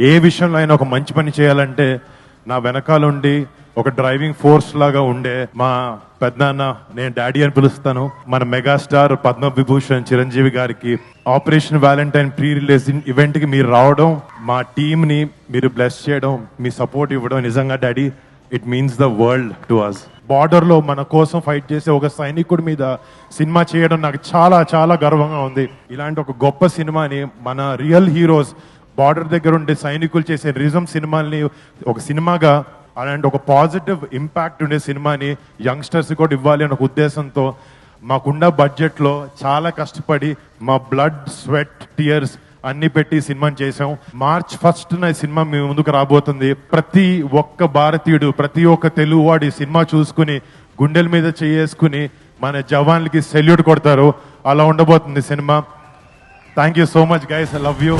ఏ విషయంలో అయినా ఒక మంచి పని చేయాలంటే నా వెనకాల ఉండి ఒక డ్రైవింగ్ ఫోర్స్ లాగా ఉండే మా పెద్దనాన్న నేను డాడీ అని పిలుస్తాను. మన మెగాస్టార్ పద్మవిభూషణ్ చిరంజీవి గారికి ఆపరేషన్ వ్యాలంటైన్ ప్రీ రిలీజ్ ఈవెంట్కి మీరు రావడం మా టీమ్ని మీరు బ్లెస్ చేయడం మీ సపోర్ట్ ఇవ్వడం నిజంగా daddy it means the world to us. బార్డర్లో మన కోసం ఫైట్ చేసే ఒక సైనికుడి మీద సినిమా చేయడం నాకు చాలా చాలా గర్వంగా ఉంది. ఇలాంటి ఒక గొప్ప సినిమాని మన రియల్ హీరోస్ బార్డర్ దగ్గర ఉండే సైనికులు చేసే రిజం సినిమాల్ని ఒక సినిమాగా అలాంటి ఒక పాజిటివ్ ఇంపాక్ట్ ఉండే సినిమాని యంగ్స్టర్స్ కూడా ఇవ్వాలి అనే ఒక ఉద్దేశంతో మాకున్న బడ్జెట్లో చాలా కష్టపడి మా బ్లడ్ స్వెట్ టియర్స్ అన్ని పెట్టి సినిమాని చేసాం మార్చ్ ఫస్ట్ నా సినిమా మీ ముందుకు రాబోతుంది. ప్రతి ఒక్క భారతీయుడు ప్రతి ఒక్క తెలుగువాడు ఈ సినిమా చూసుకుని గుండెల మీద చేసుకుని మన జవాన్లకి సెల్యూట్ కొడతారు. అలా ఉండబోతుంది cinema. Thank you so much guys I love you